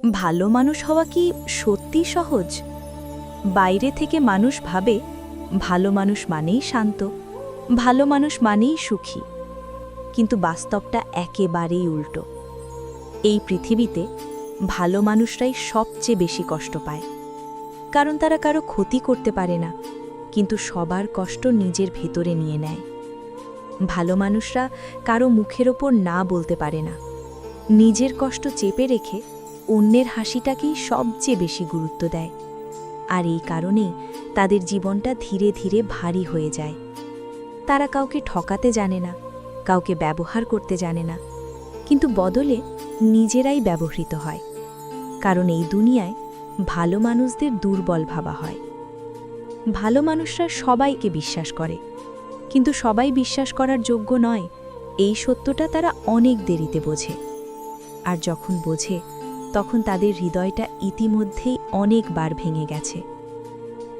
ভালো মানুষ হওয়া কি সত্যি সহজ? বাইরে থেকে মানুষ ভাবে, ভালো মানুষ মানেই শান্ত, ভালো মানুষ মানেই সুখী। কিন্তু বাস্তবটা একেবারেই উল্টো। এই পৃথিবীতে ভালো মানুষরাই সবচেয়ে বেশি কষ্ট পায়। কারণ তারা কারও ক্ষতি করতে পারে না, কিন্তু সবার কষ্ট নিজের ভেতরে নিয়ে নেয়। ভালো মানুষরা কারও মুখের ওপর না বলতে পারে না। নিজের কষ্ট চেপে রেখে অন্যের হাসিটাকেই সবচেয়ে বেশি গুরুত্ব দেয়। আর এই কারণেই তাদের জীবনটা ধীরে ধীরে ভারী হয়ে যায়। তারা কাউকে ঠকাতে জানে না, কাউকে ব্যবহার করতে জানে না। কিন্তু বদলে নিজেরাই ব্যবহৃত হয়। কারণ এই দুনিয়ায় ভালো মানুষদের দুর্বল ভাবা হয়। ভালো মানুষরা সবাইকে বিশ্বাস করে। কিন্তু সবাই বিশ্বাস করার যোগ্য নয়। এই সত্যটা তারা অনেক দেরিতে বোঝে। আর যখন বোঝে তখন তাদের হৃদয়টা ইতিমধ্যেই অনেকবার ভেঙে গেছে।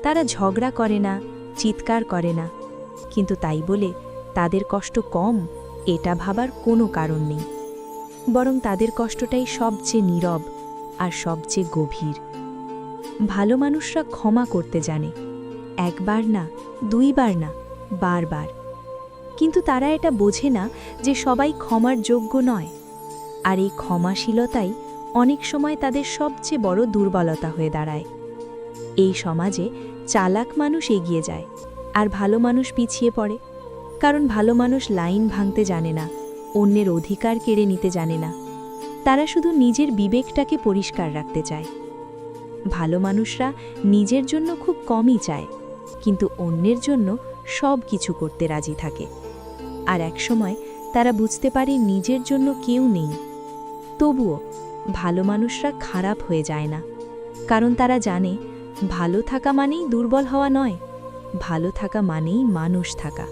তারা ঝগড়া করে না, চিৎকার করে না, কিন্তু তাই বলে তাদের কষ্ট কম, এটা ভাবার কোনো কারণ নেই। বরং তাদের কষ্টটাই সবচেয়ে নীরব আর সবচেয়ে গভীর। ভালো মানুষরা ক্ষমা করতে জানে, একবার না, দুইবার না, বারবার। কিন্তু তারা এটা বোঝে না যে সবাই ক্ষমার যোগ্য নয়। আর এই ক্ষমাশীলতাই অনেক সময় তাদের সবচেয়ে বড় দুর্বলতা হয়ে দাঁড়ায়। এই সমাজে চালাক মানুষ এগিয়ে যায় আর ভালো মানুষ পিছিয়ে পড়ে। কারণ ভালো মানুষ লাইন ভাঙতে জানে না, অন্যের অধিকার কেড়ে নিতে জানে না। তারা শুধু নিজের বিবেকটাকে পরিষ্কার রাখতে চায়। ভালো মানুষরা নিজের জন্য খুব কমই চায়, কিন্তু অন্যের জন্য সব কিছু করতে রাজি থাকে। আর একসময় তারা বুঝতে পারে নিজের জন্য কেউ নেই। তবুও ভালো মানুষরা খারাপ হয়ে যায় না। কারণ তারা জানে, ভালো থাকা মানেই দুর্বল হওয়া নয়, ভালো থাকা মানেই মানুষ থাকা।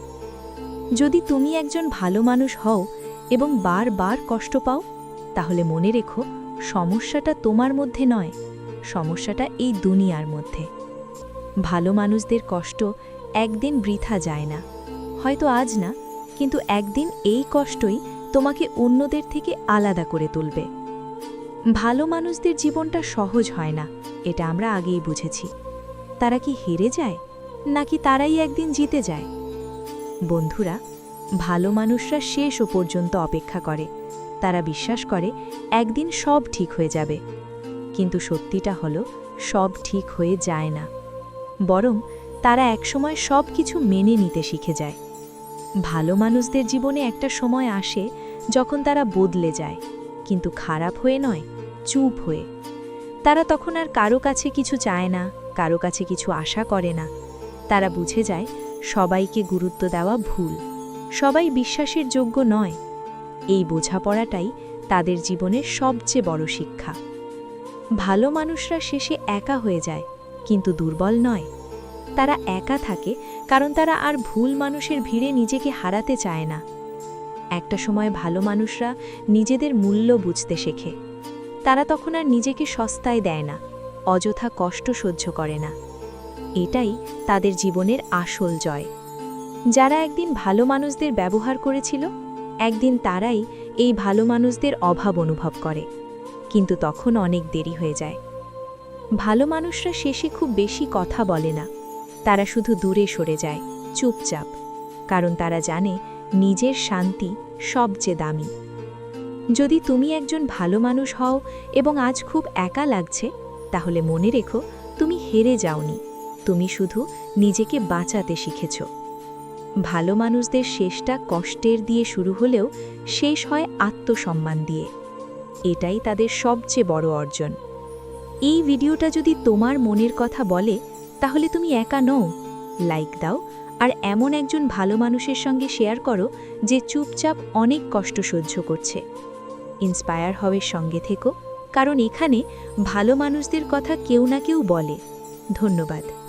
যদি তুমি একজন ভালো মানুষ হও এবং বারবার কষ্ট পাও, তাহলে মনে রেখো, সমস্যাটা তোমার মধ্যে নয়, সমস্যাটা এই দুনিয়ার মধ্যে। ভালো মানুষদের কষ্ট একদিন বৃথা যায় না, হয়তো আজ না, কিন্তু একদিন এই কষ্টই তোমাকে অন্যদের থেকে আলাদা করে তুলবে। ভালো মানুষদের জীবনটা সহজ হয় না, এটা আমরা আগেই বুঝেছি। তারা কি হেরে যায়, নাকি তারাই একদিন জিতে যায়? বন্ধুরা, ভালো মানুষরা শেষ ও পর্যন্ত অপেক্ষা করে। তারা বিশ্বাস করে, একদিন সব ঠিক হয়ে যাবে। কিন্তু সত্যিটা হলো, সব ঠিক হয়ে যায় না। বরং, তারা একসময় সব কিছু মেনে নিতে শিখে যায়। ভালো মানুষদের জীবনে একটা সময় আসে, যখন তারা বদলে যায়, কিন্তু খারাপ হয়ে নয়। চুপ হয়ে। তারা তখন আর কারও কাছে কিছু চায় না, কারও কাছে কিছু আশা করে না। তারা বুঝে যায় সবাইকে গুরুত্ব দেওয়া ভুল। সবাই বিশ্বাসের যোগ্য নয়। এই বোঝাপড়াটাই তাদের জীবনের সবচেয়ে বড় শিক্ষা। ভালো মানুষরা শেষে একা হয়ে যায়, কিন্তু দুর্বল নয়। তারা একা থাকে কারণ তারা আর ভুল মানুষের ভিড়ে নিজেকে হারাতে চায় না। একটা সময় ভালো মানুষরা নিজেদের মূল্য বুঝতে শেখে। তারা তখন আর নিজেকে সস্তায় দেয় না, অযথা কষ্ট সহ্য করে না। এটাই তাদের জীবনের আসল জয়। যারা একদিন ভালো মানুষদের ব্যবহার করেছিল, একদিন তারাই এই ভালো মানুষদের অভাব অনুভব করে। কিন্তু তখন অনেক দেরি হয়ে যায়। ভালো মানুষরা শেষে খুব বেশি কথা বলে না। তারা শুধু দূরে সরে যায়, চুপচাপ। কারণ তারা জানে, নিজের শান্তি সবচেয়ে দামি। যদি তুমি একজন ভালো মানুষ হও এবং আজ খুব একা লাগছে, তাহলে মনে রেখো তুমি হেরে যাওনি। তুমি শুধু নিজেকে বাঁচাতে শিখেছ। ভালো মানুষদের শেষটা কষ্টের দিয়ে শুরু হলেও শেষ হয় আত্মসম্মান দিয়ে। এটাই তাদের সবচেয়ে বড় অর্জন। এই ভিডিওটা যদি তোমার মনের কথা বলে, তাহলে তুমি একা নও। লাইক দাও আর এমন একজন ভালো মানুষের সঙ্গে শেয়ার করো যে চুপচাপ অনেক কষ্ট সহ্য করছে। ইন্সপায়ার হবে সঙ্গে থেকো কারণ এখানে ভালো মানুষদের কথা কেউ না কেউ বলে। ধন্যবাদ।